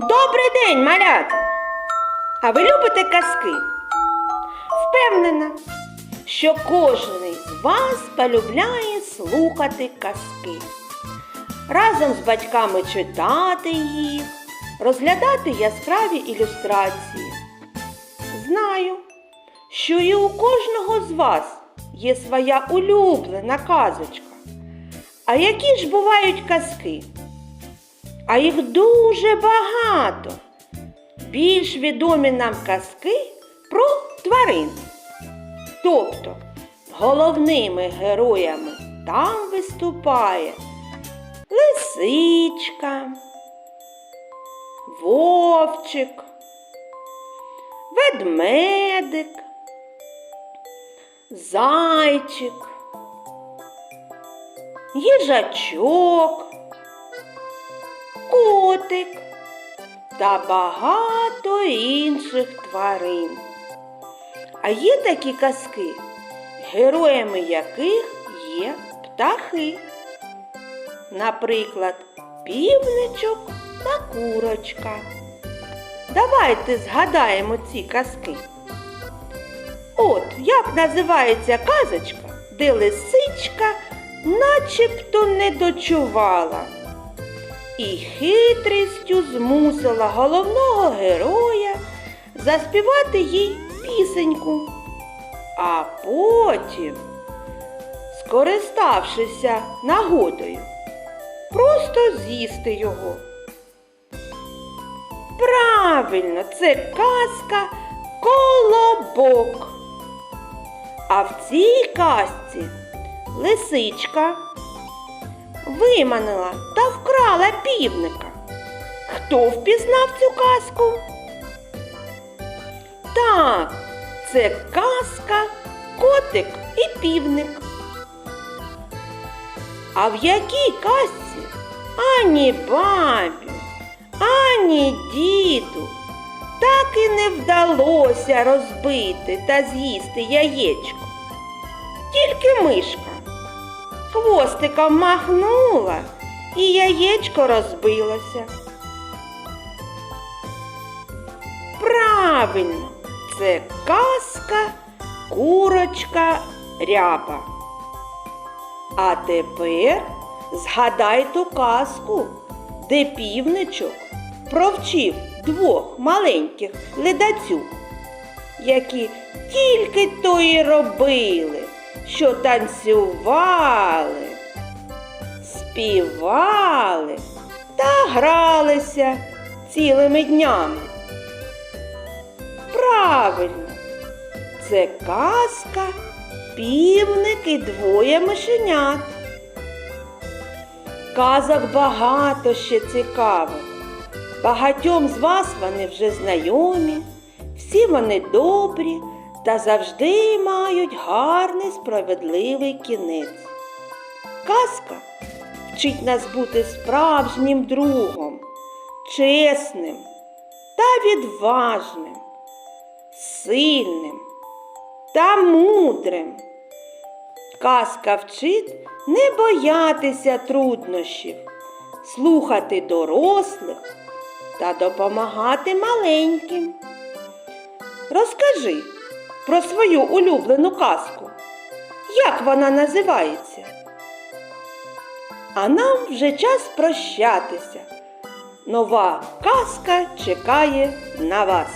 Добрий день, малята! А ви любите казки? Впевнена, що кожен з вас полюбляє слухати казки. Разом з батьками читати їх, розглядати яскраві ілюстрації. Знаю, що і у кожного з вас є своя улюблена казочка. А які ж бувають казки? А їх дуже багато. Більш відомі нам казки про тварин. Тобто головними героями там виступає лисичка, вовчик, ведмедик, зайчик, їжачок котик та багато інших тварин. А є такі казки, героями яких є птахи. Наприклад, півничок та курочка. Давайте згадаємо ці казки. От як називається казочка, де лисичка начебто не дочувала і хитрістю змусила головного героя заспівати їй пісеньку. А потім, скориставшися нагодою, просто з'їсти його. Правильно, це казка колобок. А в цій казці лисичка виманила та вкрала півника. Хто впізнав цю казку? Так, це казка Котик і півник. А в якій казці ані бабі, ані діду так і не вдалося розбити та з'їсти яєчко. Тільки мишка хвостиком махнула, і яєчко розбилося. Правильно, це казка курочка ряба. А тепер згадай ту казку, де півничок провчив двох маленьких ледацюк, які тільки то й робили, що танцювали, співали та гралися цілими днями. Правильно, це казка півник і двоє мишенят. Казок багато ще цікавих. Багатьом з вас вони вже знайомі, всі вони добрі та завжди мають гарний справедливий кінець. Казка вчить нас бути справжнім другом, чесним та відважним, сильним та мудрим. Казка вчить не боятися труднощів, слухати дорослих та допомагати маленьким. Розкажи про свою улюблену казку. Як вона називається? А нам вже час прощатися. Нова казка чекає на вас.